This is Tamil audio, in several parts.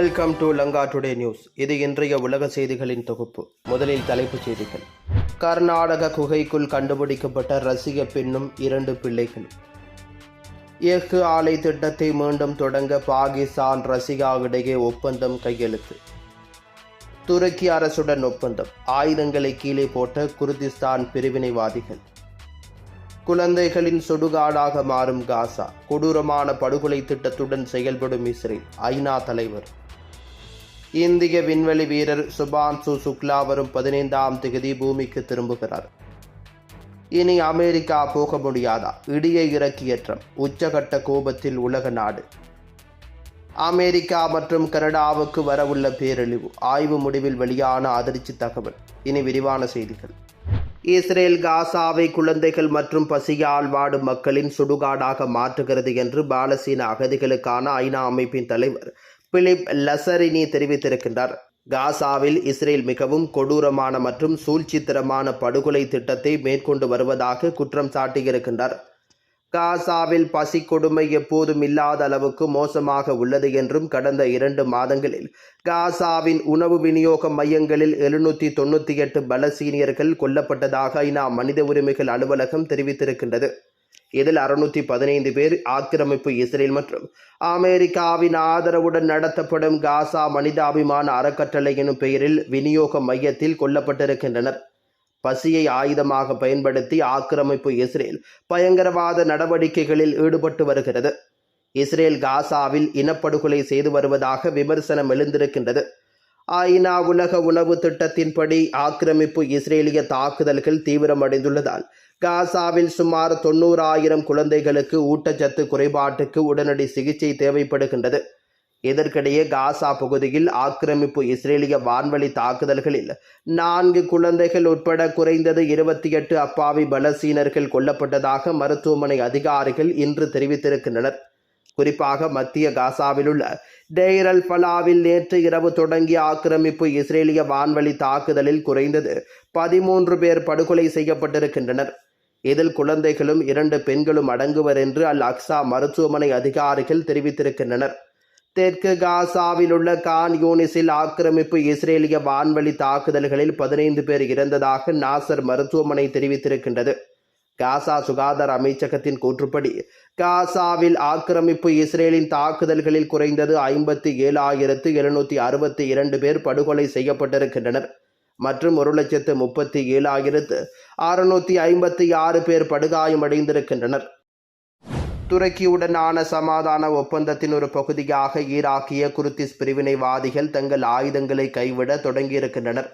Welcome to Lanka today news இது இன்றைய உலக செய்திகளின் தொகுப்பு. முதலில் தலைப்புச் செய்திகள். கர்நாடக குகைக்குள் கண்டுபிடிக்கப்பட்ட ரசிக பெண்ணும் இரண்டு பிள்ளைகள் எஃகு ஆலை திட்டத்தை மீண்டும் தொடங்க பாகிஸ்தான் ரசிகா இடையே ஒப்பந்தம் கையெழுத்து. துருக்கி அரசுடன் ஒப்பந்தம். ஆயுதங்களை கீழே போட்ட குர்திஸ்தான் பிரிவினைவாதிகள். குழந்தைகளின் சுடுகாடாக மாறும் காசா. கொடூரமான படுகொலை திட்டத்துடன் செயல்படும் இஸ்ரேல். ஐநா தலைவர். இந்திய விண்வெளி வீரர் சுபான்சு சுக்லா வரும் பதினைந்தாம் தேதி பூமிக்கு திரும்புகிறார். இனி அமெரிக்கா போக முடியாதா? இடியை இறக்கிய ட்ரம்ப் உச்சகட்ட கோபத்தில் உலக நாடு. அமெரிக்கா மற்றும் கனடாவுக்கு வரவுள்ள பேரழிவு. ஆய்வு முடிவில் வெளியான அதிர்ச்சி தகவல். இனி விரிவான செய்திகள். இஸ்ரேல் காசாவை குழந்தைகள் மற்றும் பசியால் வாடும் மக்களின் சுடுகாடாக மாற்றுகிறது என்று பாலஸ்தீன அகதிகளுக்கான ஐநா அமைப்பின் தலைவர் பிலிப் லசரினி தெரிவித்திருக்கின்றார். காசாவில் இஸ்ரேல் மிகவும் கொடூரமான மற்றும் சூழ்ச்சித்திரமான படுகொலை திட்டத்தை மேற்கொண்டு வருவதாக குற்றம் சாட்டியிருக்கின்றார். காசாவில் பசி கொடுமை எப்போதும் இல்லாத அளவுக்கு மோசமாக உள்ளது என்றும் கடந்த இரண்டு மாதங்களில் காசாவின் உணவு விநியோக மையங்களில் எழுநூற்றி தொண்ணூற்றி எட்டு பலசீனியர்கள் கொல்லப்பட்டதாக ஐநா மனித உரிமைகள் அலுவலகம் தெரிவித்திருக்கின்றது. இதில் அறுநூற்றி பதினைந்து பேர் ஆக்கிரமிப்பு இஸ்ரேல் மற்றும் அமெரிக்காவின் ஆதரவுடன் நடத்தப்படும் காசா மனிதாபிமான அறக்கட்டளை எனும் பெயரில் விநியோக மையத்தில் கொல்லப்பட்டிருக்கின்றனர். பசியை ஆயுதமாக பயன்படுத்தி ஆக்கிரமிப்பு இஸ்ரேல் பயங்கரவாத நடவடிக்கைகளில் ஈடுபட்டு வருகிறது. இஸ்ரேல் காசாவில் இனப்படுகொலை செய்து வருவதாக விமர்சனம் எழுந்திருக்கின்றது. ஐநா உலக உணவு திட்டத்தின்படி ஆக்கிரமிப்பு இஸ்ரேலிய தாக்குதல்கள் தீவிரமடைந்துள்ளதால் காசாவில் சுமார் தொண்ணூறாயிரம் குழந்தைகளுக்கு ஊட்டச்சத்து குறைபாட்டுக்கு உடனடி சிகிச்சை தேவைப்படுகின்றது. இதற்கிடையே காசா பகுதியில் ஆக்கிரமிப்பு இஸ்ரேலிய வான்வழி தாக்குதல்களில் நான்கு குழந்தைகள் உட்பட குறைந்தது இருபத்தி எட்டு அப்பாவி பலசீனர்கள் கொல்லப்பட்டதாக மருத்துவமனை அதிகாரிகள் இன்று தெரிவித்திருக்கின்றனர். குறிப்பாக மத்திய காசாவில் உள்ள பலாவில் நேற்று இரவு தொடங்கிய ஆக்கிரமிப்பு இஸ்ரேலிய வான்வழி தாக்குதலில் குறைந்தது பதிமூன்று பேர் படுகொலை செய்யப்பட்டிருக்கின்றனர். இதில் குழந்தைகளும் இரண்டு பெண்களும் அடங்குவர் என்று அல் அக்ஸா மருத்துவமனை அதிகாரிகள் தெரிவித்திருக்கின்றனர். தெற்கு காசாவில் உள்ள கான் யூனிஸில் ஆக்கிரமிப்பு இஸ்ரேலிய வான்வழி தாக்குதல்களில் பதினைந்து பேர் இறந்ததாக நாசர் மருத்துவமனை தெரிவித்திருக்கின்றது. காசா சுகாதார அமைச்சகத்தின் கூற்றுப்படி காசாவில் ஆக்கிரமிப்பு இஸ்ரேலின் தாக்குதல்களில் குறைந்தது ஐம்பத்தி ஏழாயிரத்து எழுநூற்றி அறுபத்தி இரண்டு பேர் படுகொலை செய்யப்பட்டிருக்கின்றனர். மற்றும் ஒரு லட்சத்து முப்பத்தி ஏழாயிரத்து அறுநூற்றி ஐம்பத்தி ஆறு பேர் படுகாயமடைந்திருக்கின்றனர் துருக்கியுடனான சமாதான ஒப்பந்தத்தின் ஒரு பகுதியாக ஈராக்கிய குருத்திஸ் பிரிவினைவாதிகள் தங்கள் ஆயுதங்களை கைவிட தொடங்கியிருக்கின்றனர்.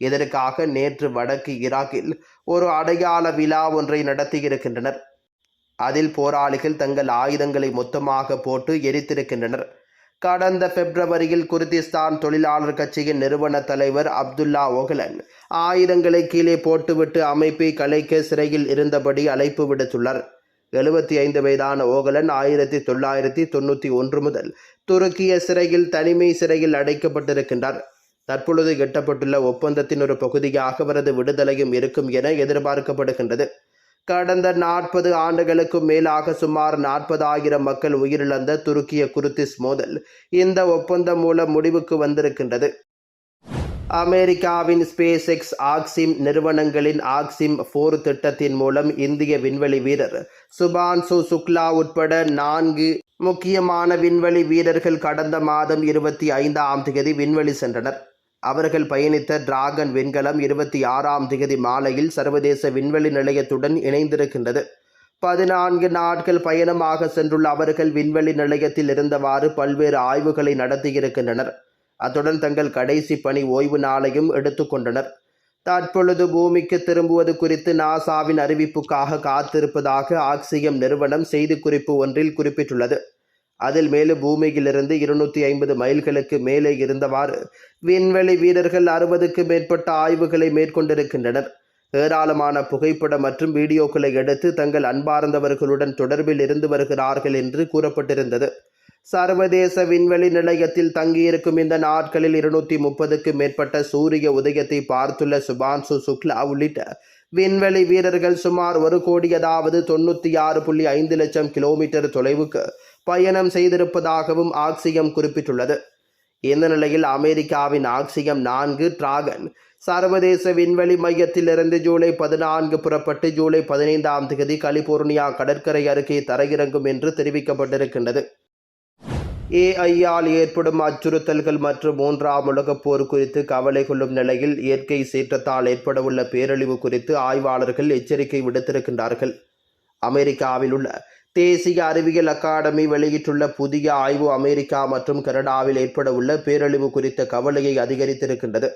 இதற்காக நேற்று வடக்கு ஈராக்கில் ஒரு அடையாள விழா ஒன்றை நடத்தியிருக்கின்றனர். அதில் போராளிகள் தங்கள் ஆயுதங்களை மொத்தமாக போட்டு எரித்திருக்கின்றனர். கடந்த பிப்ரவரியில் குர்திஸ்தான் தொழிலாளர் கட்சியின் நிறுவன தலைவர் அப்துல்லா ஓகலன் ஆயுதங்களை கீழே போட்டுவிட்டு அமைப்பை கலைக்க சிறையில் இருந்தபடி அழைப்பு விடுத்துள்ளார். எழுபத்தி ஐந்து வயதான ஓகலன் ஆயிரத்தி தொள்ளாயிரத்தி தொண்ணூற்றி ஒன்று முதல் துருக்கிய சிறையில் தனிமை சிறையில் அடைக்கப்பட்டிருக்கின்றார். தற்பொழுது எட்டப்பட்டுள்ள ஒப்பந்தத்தின் ஒரு பகுதியாக அவரது விடுதலையும் இருக்கும் என எதிர்பார்க்கப்படுகின்றது. கடந்த நாற்பது ஆண்டுகளுக்கும் மேலாக சுமார் நாற்பதாயிரம் மக்கள் உயிரிழந்த துருக்கிய குருத்திஸ் மோதல் இந்த ஒப்பந்தம் மூலம் முடிவுக்கு வந்திருக்கின்றது. அமெரிக்காவின் ஸ்பேஸ் எக்ஸ் ஆக்சிம் நிறுவனங்களின் ஆக்சிம் போர் திட்டத்தின் மூலம் இந்திய விண்வெளி வீரர் சுபான்சு சுக்லா உட்பட நான்கு முக்கியமான விண்வெளி வீரர்கள் கடந்த மாதம் இருபத்தி ஐந்தாம் தேதி விண்வெளி சென்றனர். அவர்கள் பயணித்த டிராகன் விண்கலம் இருபத்தி ஆறாம் தேதி மாலையில் சர்வதேச விண்வெளி நிலையத்துடன் இணைந்திருக்கின்றது. பதினான்கு நாட்கள் பயணமாக சென்றுள்ள அவர்கள் விண்வெளி நிலையத்தில் இருந்தவாறு பல்வேறு ஆய்வுகளை நடத்தியிருக்கின்றனர். அத்துடன் தங்கள் கடைசி பணி ஓய்வு நாளையும் எடுத்துக்கொண்டனர் தற்பொழுது பூமிக்கு திரும்புவது குறித்து நாசாவின் அறிவிப்புக்காக காத்திருப்பதாக ஆக்சியம் நிறுவனம் செய்திக்குறிப்பு ஒன்றில் குறிப்பிட்டுள்ளது. அதில் மேலும் பூமியிலிருந்து இருநூற்றி ஐம்பது மைல்களுக்கு மேலே இருந்தவாறு விண்வெளி வீரர்கள் அறுபதுக்கு மேற்பட்ட ஆய்வுகளை மேற்கொண்டிருக்கின்றனர். ஏராளமான புகைப்படம் மற்றும் வீடியோக்களை எடுத்து தங்கள் அன்பார்ந்தவர்களுடன் தொடர்பில் இருந்து வருகிறார்கள் என்று கூறப்பட்டிருந்தது. சர்வதேச விண்வெளி நிலையத்தில் தங்கியிருக்கும் இந்த நாட்களில் இருநூற்றி முப்பதுக்கு மேற்பட்ட சூரிய உதயத்தை பார்த்துள்ள சுபான்சு சுக்லா உள்ளிட்ட விண்வெளி வீரர்கள் சுமார் ஒரு கோடி அதாவது தொண்ணூற்றி ஆறு புள்ளி ஐந்து லட்சம் கிலோமீட்டர் தொலைவுக்கு பயணம் செய்திருப்பதாகவும் ஆக்சியம் குறிப்பிட்டுள்ளது. இந்த நிலையில் அமெரிக்காவின் ஆக்சியம் நான்கு டிராகன் சர்வதேச விண்வெளி மையத்திலிருந்து ஜூலை பதினான்கு புறப்பட்டு ஜூலை பதினைந்தாம் தேதி கலிபோர்னியா கடற்கரை அருகே தரையிறங்கும் என்று தெரிவிக்கப்பட்டிருக்கின்றது. ஏஐயால் ஏற்படும் அச்சுறுத்தல்கள் மற்றும் மூன்றாம் உலகப் போர் குறித்து கவலை கொள்ளும் நிலையில் இயற்கை சீற்றத்தால் ஏற்படவுள்ள பேரழிவு குறித்து ஆய்வாளர்கள் எச்சரிக்கை விடுத்திருக்கின்றார்கள். அமெரிக்காவில் உள்ள தேசிய அறிவியல் அகாடமி வெளியிட்டுள்ள புதிய ஆய்வு அமெரிக்கா மற்றும் கனடாவில் ஏற்படவுள்ள பேரழிவு குறித்த கவலையை அதிகரித்திருக்கின்றது.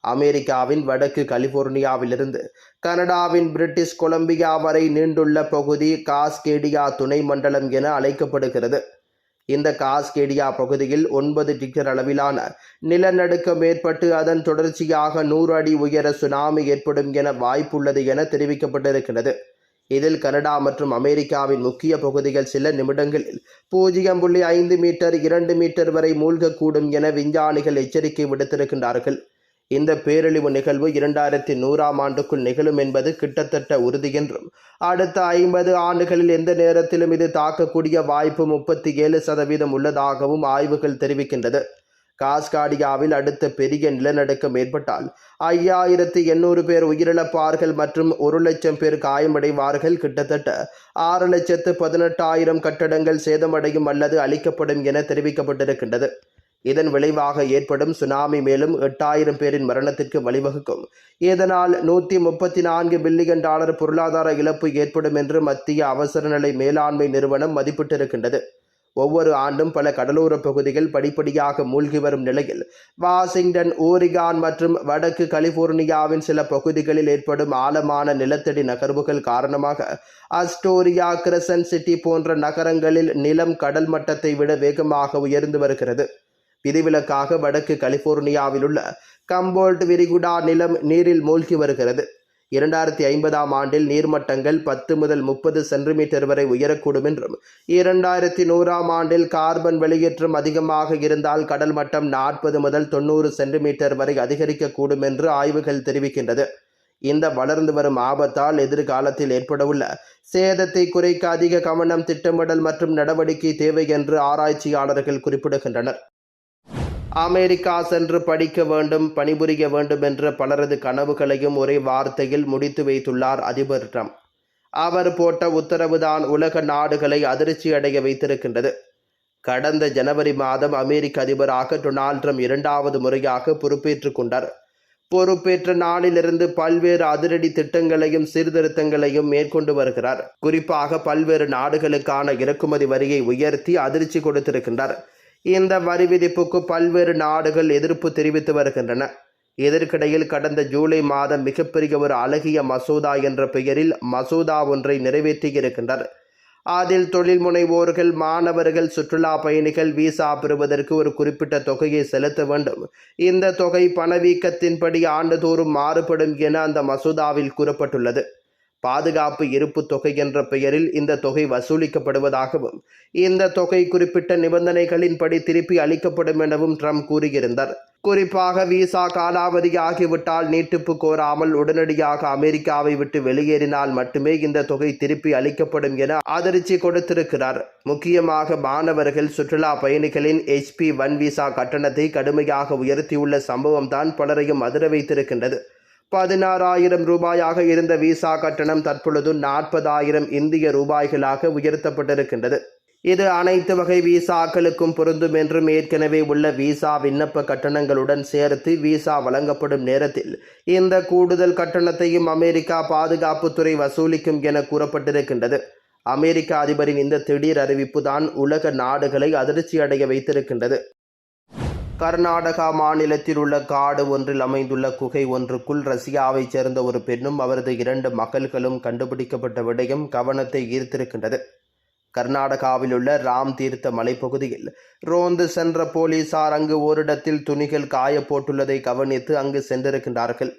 அமெரிக்காவின் வடக்கு கலிபோர்னியாவிலிருந்து கனடாவின் பிரிட்டிஷ் கொலம்பியா வரை நீண்டுள்ள பகுதி காஸ்கேடியா துணை மண்டலம் என அழைக்கப்படுகிறது. இந்த காஸ்கேடியா பகுதியில் ஒன்பது டிக்டர் அளவிலான நிலநடுக்கம் ஏற்பட்டு அதன் தொடர்ச்சியாக நூறு அடி உயர சுனாமி ஏற்படும் என வாய்ப்புள்ளது என தெரிவிக்கப்பட்டிருக்கிறது. இதில் கனடா மற்றும் அமெரிக்காவின் முக்கிய பகுதிகள் சில நிமிடங்களில் பூஜ்ஜியம் புள்ளி ஐந்து மீட்டர் இரண்டு மீட்டர் வரை மூழ்கக்கூடும் என விஞ்ஞானிகள் எச்சரிக்கை விடுத்திருக்கின்றார்கள். இந்த பேரழிவு நிகழ்வு இரண்டாயிரத்தி நூறாம் ஆண்டுக்குள் நிகழும் என்பது கிட்டத்தட்ட உறுதி என்றும் அடுத்த ஐம்பது ஆண்டுகளில் எந்த நேரத்திலும் இது தாக்கக்கூடிய வாய்ப்பு முப்பத்தி ஏழு சதவீதம் உள்ளதாகவும் ஆய்வுகள் தெரிவிக்கின்றது. காஸ்காடியாவில் அடுத்த பெரிய நிலநடுக்கம் ஏற்பட்டால் ஐயாயிரத்தி எண்ணூறு பேர் உயிரிழப்பார்கள் மற்றும் ஒரு லட்சம் பேர் காயமடைவார்கள். கிட்டத்தட்ட ஆறு லட்சத்து பதினெட்டாயிரம் கட்டடங்கள் சேதமடையும் அல்லது அழிக்கப்படும் என தெரிவிக்கப்பட்டிருக்கின்றது. இதன் விளைவாக ஏற்படும் சுனாமி மேலும் எட்டாயிரம் பேரின் மரணத்திற்கு வழிவகுக்கும். இதனால் நூற்றி முப்பத்தி நான்கு பில்லியன் டாலர் பொருளாதார இழப்பு ஏற்படும் என்று மத்திய அவசரநிலை மேலாண்மை நிறுவனம் மதிப்பிட்டிருக்கின்றது. ஒவ்வொரு ஆண்டும் பல கடலோர பகுதிகள் படிப்படியாக மூழ்கி வரும் நிலையில் வாஷிங்டன் ஓரிகான் மற்றும் வடக்கு கலிபோர்னியாவின் சில பகுதிகளில் ஏற்படும் ஆழமான நிலத்தடி நகர்வுகள் காரணமாக அஸ்டோரியா கிரசன் சிட்டி போன்ற நகரங்களில் நிலம் கடல் மட்டத்தை விட வேகமாக உயர்ந்து வருகிறது. விதிவிலக்காக வடக்கு கலிபோர்னியாவில் உள்ள கம்போல்ட் விரிகுடா நிலம் நீரில் மூழ்கி வருகிறது. இரண்டாயிரத்தி ஐம்பதாம் ஆண்டில் நீர்மட்டங்கள் பத்து முதல் முப்பது சென்டிமீட்டர் வரை உயரக்கூடும் என்றும் இரண்டாயிரத்தி நூறாம் ஆண்டில் கார்பன் வெளியேற்றம் அதிகமாக இருந்தால் கடல் மட்டம் நாற்பது முதல் தொண்ணூறு சென்டிமீட்டர் வரை அதிகரிக்கக்கூடும் என்று ஆய்வுகள் தெரிவிக்கின்றது. இந்த வளர்ந்து வரும் ஆபத்தால் எதிர்காலத்தில் ஏற்படவுள்ள சேதத்தை குறைக்க அதிக கவனம் திட்டமிடல் மற்றும் நடவடிக்கை தேவை என்று ஆராய்ச்சியாளர்கள் குறிப்பிடுகின்றனர். அமெரிக்கா சென்று படிக்க வேண்டும் பணிபுரிய வேண்டும் என்ற பலரது கனவுகளையும் ஒரே வார்த்தையில் முடித்து வைத்துள்ளார் அதிபர் ட்ரம்ப். அவர் போட்ட உத்தரவுதான் உலக நாடுகளை அதிர்ச்சியடைய வைத்திருக்கின்றது. கடந்த ஜனவரி மாதம் அமெரிக்க அதிபராக டொனால்ட் ட்ரம்ப் இரண்டாவது முறையாக பொறுப்பேற்றுக் கொண்டார். பொறுப்பேற்ற நாளிலிருந்து பல்வேறு அதிரடி திட்டங்களையும் சீர்திருத்தங்களையும் மேற்கொண்டு வருகிறார். குறிப்பாக பல்வேறு நாடுகளுக்கான இறக்குமதி வரியை உயர்த்தி அதிர்ச்சி கொடுத்திருக்கின்றார். இந்த வரி விதிப்புக்கு பல்வேறு நாடுகள் எதிர்ப்பு தெரிவித்து வருகின்றன. இதற்கிடையில் கடந்த ஜூலை மாதம் மிகப்பெரிய ஒரு அழகிய மசோதா என்ற பெயரில் மசோதா ஒன்றை நிறைவேற்றியிருக்கின்றனர். அதில் தொழில் முனைவோர்கள் மாணவர்கள் சுற்றுலா பயணிகள் விசா பெறுவதற்கு ஒரு குறிப்பிட்ட தொகையை செலுத்த வேண்டும். இந்த தொகை பணவீக்கத்தின்படி ஆண்டுதோறும் மாறுபடும் என அந்த மசோதாவில் கூறப்பட்டுள்ளது. பாதுகாப்பு இருப்பு தொகை என்ற பெயரில் இந்த தொகை வசூலிக்கப்படுவதாகவும் இந்த தொகை குறிப்பிட்ட நிபந்தனைகளின்படி திருப்பி அளிக்கப்படும் எனவும் ட்ரம்ப் கூறியிருந்தார். குறிப்பாக விசா காலாவதி ஆகிவிட்டால் நீட்டிப்பு கோராமல் உடனடியாக அமெரிக்காவை விட்டு வெளியேறினால் மட்டுமே இந்த தொகை திருப்பி அளிக்கப்படும் என அதிர்ச்சி கொடுத்திருக்கிறார். முக்கியமாக மாணவர்கள் சுற்றுலா பயணிகளின் ஹெச்பி ஒன் விசா கட்டணத்தை கடுமையாக உயர்த்தியுள்ள சம்பவம் தான் பலரையும் அதிர வைத்திருக்கின்றது. பதினாறாயிரம் ரூபாயாக இருந்த விசா கட்டணம் தற்பொழுது நாற்பதாயிரம் இந்திய ரூபாய்களாக உயர்த்தப்பட்டிருக்கின்றது. இது அனைத்து வகை விசாக்களுக்கும் பொருந்தும் என்றும் ஏற்கனவே உள்ள விசா விண்ணப்ப கட்டணங்களுடன் சேர்த்து விசா வழங்கப்படும் நேரத்தில் இந்த கூடுதல் கட்டணத்தையும் அமெரிக்கா பாதுகாப்புத்துறை வசூலிக்கும் என கூறப்பட்டிருக்கின்றது. அமெரிக்க அதிபரின் இந்த திடீர் அறிவிப்பு தான் உலக நாடுகளை அதிர்ச்சியடைய வைத்திருக்கின்றது. கர்நாடகா மாநிலத்தில் உள்ள காடு ஒன்றில் அமைந்துள்ள குகை ஒன்றுக்குள் ரஷ்யாவைச் சேர்ந்த ஒரு பெண்ணும் அவரது இரண்டு மகள்களும் கண்டுபிடிக்கப்பட்ட விடயம் கவனத்தை ஈர்த்திருக்கின்றது. கர்நாடகாவில் உள்ள ராம் தீர்த்த மலைப்பகுதியில் ரோந்து சென்ற போலீசார் அங்கு ஓரிடத்தில் துணிகள் காய போட்டுள்ளதை கவனித்து அங்கு சென்றிருக்கின்றார்கள்.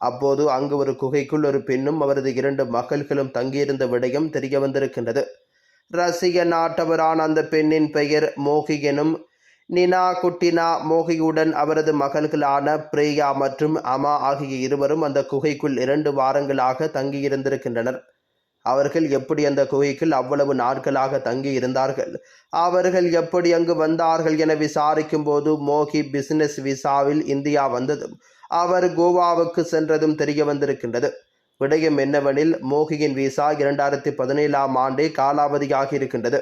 அப்போது அங்கு ஒரு குகைக்குள் ஒரு பெண்ணும் அவரது இரண்டு மகள்களும் தங்கியிருந்த விடயம் தெரிய வந்திருக்கின்றது ரஷ்ய நாட்டவரான அந்த பெண்ணின் பெயர் மோகி எனும் நினா குட்டினா மோகியுடன் அவரது மகள்களான பிரேயா மற்றும் அமா ஆகிய இருவரும் அந்த குகைக்குள் இரண்டு வாரங்களாக தங்கியிருந்திருக்கின்றனர். அவர்கள் எப்படி அந்த குகைக்குள் அவ்வளவு நாட்களாக தங்கி இருந்தார்கள் அவர்கள் எப்படி அங்கு வந்தார்கள் என விசாரிக்கும் போது மோகி பிசினஸ் விசாவில் இந்தியா வந்ததும் அவர் கோவாவுக்கு சென்றதும் தெரிய வந்திருக்கின்றது. விடயம் என்னவெனில் மோகியின் விசா இரண்டாயிரத்தி பதினேழாம் ஆண்டே காலாவதியாகி இருக்கின்றது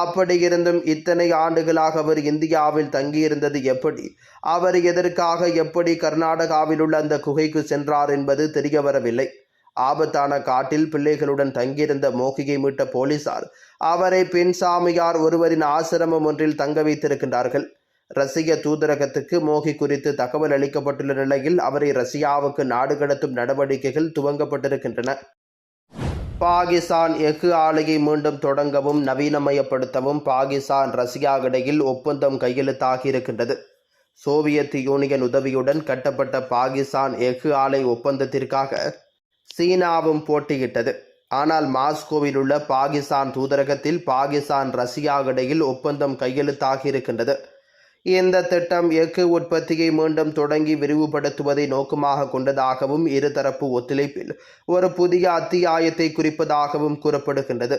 அப்படி இருந்தும் இத்தனை ஆண்டுகளாக அவர் இந்தியாவில் தங்கியிருந்தது எப்படி? அவர் எதற்காக எப்படி கர்நாடகாவில் உள்ள அந்த குகைக்கு சென்றார் என்பது தெரிய வரவில்லை. ஆபத்தான காட்டில் பிள்ளைகளுடன் தங்கியிருந்த மோகியை மீட்ட போலீசார் அவரை பெண் சாமியார் ஒருவரின் ஆசிரமம் ஒன்றில் தங்க வைத்திருக்கின்றார்கள். ரஷ்ய தூதரகத்துக்கு மோகி குறித்து தகவல் அளிக்கப்பட்டுள்ள நிலையில் அவரை ரஷ்யாவுக்கு நாடு கடத்தும் நடவடிக்கைகள் துவங்கப்பட்டிருக்கின்றன. பாகிஸ்தான் எஃகு ஆலையை மீண்டும் தொடங்கவும் நவீனமயப்படுத்தவும் பாகிஸ்தான் ரஷ்யா இடையில் ஒப்பந்தம் கையெழுத்தாகியிருக்கின்றது. சோவியத் யூனியன் உதவியுடன் கட்டப்பட்ட பாகிஸ்தான் எஃகு ஆலை ஒப்பந்தத்திற்காக சீனாவும் போட்டியிட்டது. ஆனால் மாஸ்கோவில் உள்ள பாகிஸ்தான் தூதரகத்தில் பாகிஸ்தான் ரஷ்யா இடையில் ஒப்பந்தம் கையெழுத்தாகியிருக்கின்றது. இந்த திட்டம் எஃகு உற்பத்தியை மீண்டும் தொடங்கி விரிவுபடுத்துவதை நோக்கமாக கொண்டதாகவும் இருதரப்பு ஒத்துழைப்பில் ஒரு புதிய அத்தியாயத்தை குறிப்பதாகவும் கூறப்படுகின்றது.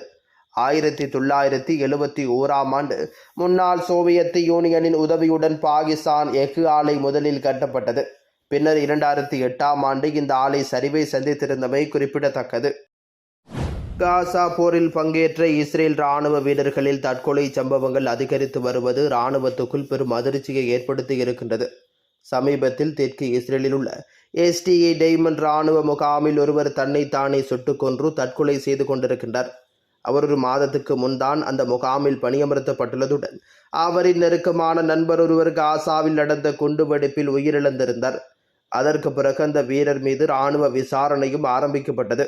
ஆயிரத்தி தொள்ளாயிரத்தி எழுபத்தி ஓராம் ஆண்டு முன்னாள் சோவியத் யூனியனின் உதவியுடன் பாகிஸ்தான் எஃகு ஆலை முதலில் கட்டப்பட்டது. பின்னர் இரண்டாயிரத்தி எட்டாம் ஆண்டு இந்த ஆலை சரிவை சந்தித்திருந்தமை குறிப்பிடத்தக்கது. காசா போரில் பங்கேற்ற இஸ்ரேல் ராணுவ வீரர்களில் தற்கொலை சம்பவங்கள் அதிகரித்து வருவது ராணுவத்துக்குள் பெரும் அதிர்ச்சியை ஏற்படுத்தி இருக்கின்றது. சமீபத்தில் தெற்கு இஸ்ரேலில் உள்ள எஸ்டிஏ டெய்மன் ராணுவ முகாமில் ஒருவர் தன்னை சுட்டுக் கொன்று தற்கொலை செய்து கொண்டிருக்கின்றார். அவர் ஒரு மாதத்துக்கு முன்தான் அந்த முகாமில் பணியமர்த்தப்பட்டுள்ளதுடன் அவரின் நெருக்கமான நண்பர் ஒருவர் காசாவில் நடந்த குண்டுவெடிப்பில் உயிரிழந்திருந்தார். அதற்கு பிறகு அந்த வீரர் மீது ராணுவ விசாரணையும் ஆரம்பிக்கப்பட்டது.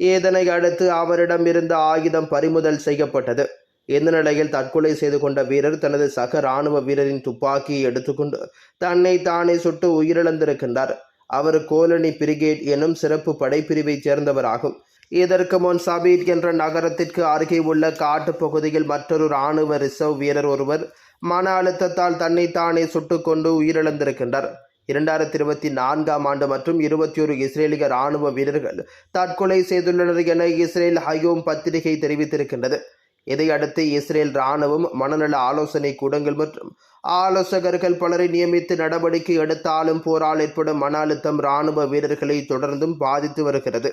இதனை அடுத்து அவரிடம் இருந்த ஆயுதம் பறிமுதல் செய்யப்பட்டது. இந்த நிலையில் தற்கொலை செய்து கொண்ட வீரர் தனது சக ராணுவ வீரரின் துப்பாக்கியை எடுத்துக்கொண்டு தன்னை தானே சுட்டு உயிரிழந்திருக்கின்றார். அவர் கோலனி பிரிகேட் எனும் சிறப்பு படைப்பிரிவைச் சேர்ந்தவராகும். இதற்கு முன் சபீட் என்ற நகரத்திற்கு அருகே உள்ள காட்டுப் பகுதியில் மற்றொரு ராணுவ ரிசர்வ் வீரர் ஒருவர் மன அழுத்தத்தால் தன்னை தானே சுட்டுக்கொண்டு உயிரிழந்திருக்கின்றார். இரண்டாயிரத்தி இருபத்தி நான்காம் ஆண்டு மற்றும் இருபத்தி ஒரு இஸ்ரேலிய ராணுவ வீரர்கள் தற்கொலை செய்துள்ளனர் என இஸ்ரேல் ஹயோம் பத்திரிகை தெரிவித்திருக்கின்றது. இதையடுத்து இஸ்ரேல் ராணுவம் மனநல ஆலோசனை கூடங்கள் மற்றும் ஆலோசகர்கள் பலரை நியமித்து நடவடிக்கை எடுத்தாலும் போரால் ஏற்படும் மன அழுத்தம் ராணுவ வீரர்களை தொடர்ந்தும் பாதித்து வருகிறது.